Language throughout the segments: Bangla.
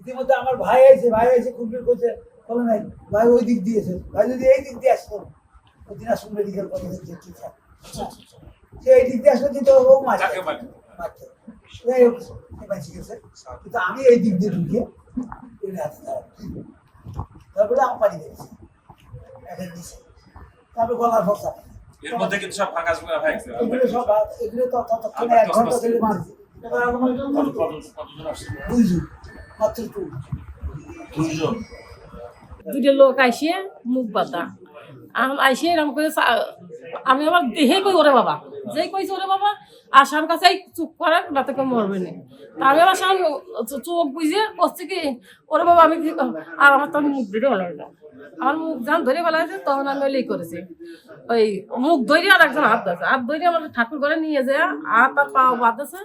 ইতিমধ্যে আমার ভাই আছে ভাই আছে কুমির করছে। বলে নাই ভাই ওই দিক দিয়েছে ভাই যদি এই দিক দিয়ে আসতো দিনাজপুর মেডিকেল কলেজের যে টিচার সে এই দিক দিয়ে আসলে কিন্তু ও মারছে তাকে মারছে। মারছে যাই হোক সে গেছে। কিন্তু আমি এই দিক দিয়ে ঢুকে এর হাতে তারপরে আমার পানি দিয়েছি এখন দিছে তারপরে গলার ফসা এর মধ্যে কিন্তু সব ফাঁকা চোখা হয়ে গেছে। এগুলো সব এগুলো তো ততক্ষণে এক ঘণ্টা ধরে মারছি। এবার আমার। দুটো লোক আইসে মুখ বাতা আম আইসে এরকম করে আমি আবার দেহে কই ওরে বাবা? যেই কইছে ওরে বাবা আসার কাছে চুপ করে না তোকে মরবে না। তা আমি আবার সামনে চোখ বুঝে করছে কি ওরে বাবা আমি কি করব? আর আমার তখন মুখ ধরে হলো না। আমার মুখ যখন ধরে ফেলা হয়েছে তখন আমি ওই করেছি। ওই মুখ ধরে আর একজন হাত ধরেছে। হাত ধরে আমার ঠাকুর ঘরে নিয়ে যায় হাত আর পা বাঁধেছে।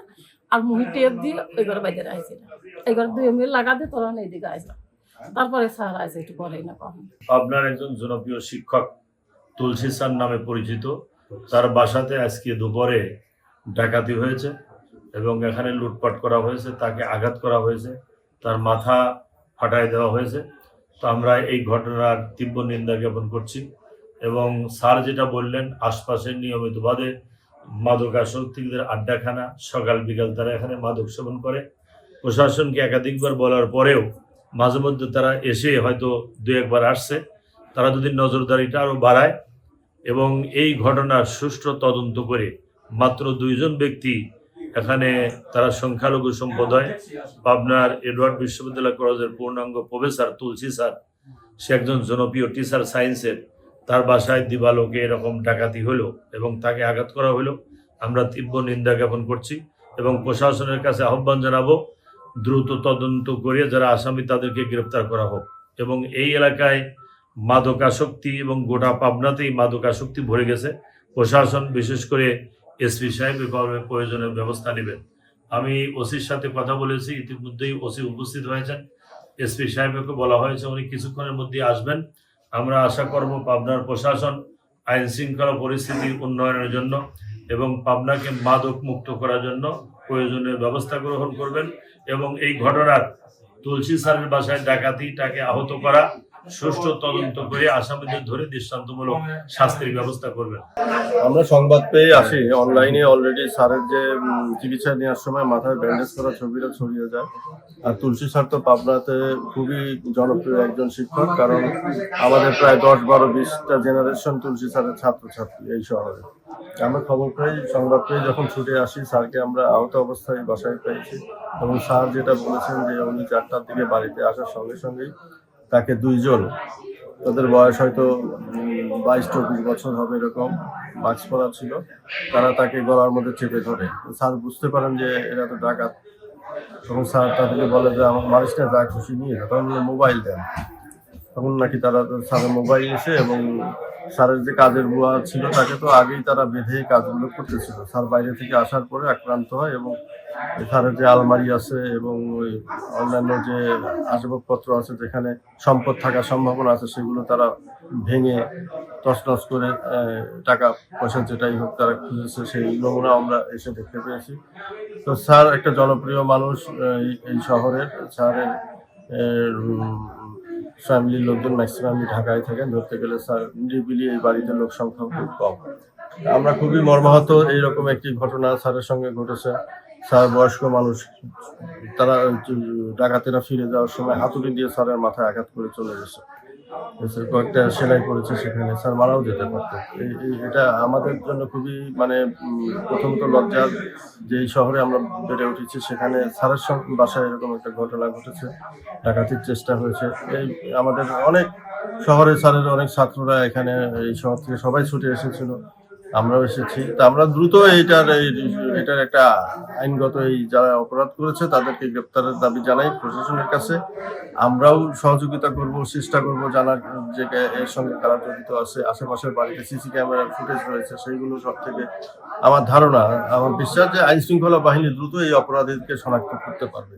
আর মুহি টেপ দিয়ে ওই ঘরে বাইরে আইছে এই ঘরে দুই মিল লাগা দিয়ে তোরা এইদিকে আইসা তারপরে স্যার আছে একটু পরেই না কখন। আপনার একজন জনপ্রিয় শিক্ষক তুলসী স্যার নামে পরিচিত। তার বাসাতে আজকে দুপুরে ডাকাতি হয়েছে এবং এখানে লুটপাট করা হয়েছে, তাকে আঘাত করা হয়েছে, তার মাথা ফাটাই দেওয়া হয়েছে। তো আমরা এই ঘটনার তীব্র নিন্দা জ্ঞাপন করছি এবং স্যার যেটা বললেন, আশপাশের নিয়মিতভাবে মাদকাসক্তিদের আড্ডাখানা, সকাল বিকাল তারা এখানে মাদক সেবন করে। প্রশাসনকে একাধিকবার বলার পরেও মাঝে মধ্যে তারা এসে হয়তো দু একবার আসছে। তারা যদি নজরদারিটা আরও বাড়ায় এবং এই ঘটনার সুষ্ঠু তদন্ত করে মাত্র দুইজন ব্যক্তি এখানে তারা সংখ্যালঘু সম্প্রদায়, পাবনার এডওয়ার্ড বিশ্ববিদ্যালয় কলেজের পূর্ণাঙ্গ প্রফেসর তুলসী স্যার, সে একজন জনপ্রিয় টিচার সায়েন্সের তার বাসায় দিবালোকে এরকম ডাকাতি হলো এবং তাকে আঘাত করা হলো। আমরা তীব্র নিন্দা জ্ঞাপন করছি এবং প্রশাসনের কাছে আহ্বান জানাব, দ্রুত তদন্ত করে যারা আসামি তাদেরকে গ্রেপ্তার করা হোক। এবং এই এলাকায় মাদকাসক্তি এবং গোটা পাবনাতেই মাদকাসক্তি ভরে গেছে। প্রশাসন, বিশেষ করে এসপি সাহেব এভাবে প্রয়োজনীয় ব্যবস্থা নেবেন। আমি ওসির সাথে কথা বলেছি, ইতিমধ্যেই ওসি উপস্থিত হয়েছেন। এসপি সাহেবকে বলা হয়েছে উনি কিছুক্ষণের মধ্যে আসবেন। আমরা আশা করব পাবনার প্রশাসন আইন শৃঙ্খলা পরিস্থিতির উন্নয়নের জন্য এবং পাবনাকে মাদক মুক্ত করার জন্য প্রয়োজনীয় ব্যবস্থা গ্রহণ করবেন এবং এই ঘটনার তুলসী স্যারের বাসায় ডাকাতিটাকে আহত করা সুষ্ঠু তদন্ত করে আসামিদের ধরে দৃষ্টান্তমূলক শাস্তির ব্যবস্থা করবেন। আমরা সংবাদ পেয়ে আসি। অনলাইনে অলরেডি স্যারের যে চিকিৎসা নেওয়ার সময় মাথায় ব্যান্ডেজ করা ছবিটা ছড়িয়ে যায়। আর তুলসী স্যার তো পাবনাতে খুবই জনপ্রিয় একজন শিক্ষক কারণ আমাদের প্রায় দশ বারো বিশটা জেনারেশন তুলসী স্যারের ছাত্রছাত্রী এই শহরে। আমরা খবর পাই সংবাদ পেয়ে যখন ছুটে আসি স্যারকে আমরা আহত অবস্থায় বাসায় পেয়েছি। এবং স্যার যেটা বলেছেন যে উনি চারটার দিকে বাড়িতে আসার সঙ্গে সঙ্গেই তাকে দুইজন। তাদের বয়স হয়তো বাইশ চব্বিশ বছর হবে এরকম মাস্ক পরা ছিল। তারা তাকে গলার মধ্যে চেপে ধরে। স্যার বুঝতে পারেন যে এরা তো ডাকাত। তখন স্যার তাদেরকে বলে যে, আমার মানুষটা যা খুশি নিয়ে তখন মোবাইল দেন। তখন নাকি তারা স্যারের মোবাইল এসে এবং স্যারের যে কাজের বুয়া ছিল তাকে তো আগেই তারা বেঁধে কাজগুলো করতেছিল। স্যার বাইরে থেকে আসার পরে আক্রান্ত হয় এবং স্যারের যে আলমারি আছে এবং ওই অন্যান্য যে আসবাবপত্র আছে যেখানে সম্পদ থাকার সম্ভাবনা আছে, সেগুলো তারা ভেঙে তছনছ করে টাকা পয়সা যেটাই হোক তারা খুঁজেছে, সেই নমুনা আমরা এসে দেখতে পেয়েছি। তো স্যার একটা জনপ্রিয় মানুষ এই শহরের স্যারের ফ্যামিলির লোকজন ম্যাক্সিমামলি ঢাকায় থাকেন ধরতে গেলে স্যার নিরিবিলি এই বাড়িতে লোক সংখ্যা খুব কম। আমরা খুবই মর্মাহত এইরকম একটি ঘটনা স্যারের সঙ্গে ঘটেছে। স্যার বয়স্ক মানুষ, তারা ডাকাতেরা ফিরে যাওয়ার সময় হাতুড়ি দিয়ে স্যারের মাথায় আঘাত করে চলে গেছে। কয়েকটা সেলাই করেছে সেখানে। স্যার মারাও যেতে পারত। এটা আমাদের জন্য খুবই মানে প্রথমত লজ্জার যে এই শহরে আমরা বেড়ে উঠেছি, সেখানে স্যারের সঙ্গে বাসায় এরকম একটা ঘটনা ঘটেছে। ডাকাতির চেষ্টা হয়েছে। এই, আমাদের অনেক শহরে স্যারের অনেক ছাত্ররা এখানে, এই শহর থেকে সবাই ছুটে এসেছিল। আমরাও এসেছি। তা আমরা দ্রুত এইটার এই এটার একটা আইনগত এই যারা অপরাধ করেছে, তাদেরকে গ্রেপ্তারের দাবি জানাই প্রশাসনের কাছে। আমরাও সহযোগিতা করব, চেষ্টা করব জানার যে এর সঙ্গে কারা জড়িত আছে। আশেপাশের বাড়িতে সিসি ক্যামেরার ফুটেজ রয়েছে, সেইগুলো সব থেকে আমার ধারণা। আমার বিশ্বাস যে আইন শৃঙ্খলা বাহিনী দ্রুত এই অপরাধীদেরকে শনাক্ত করতে পারবে।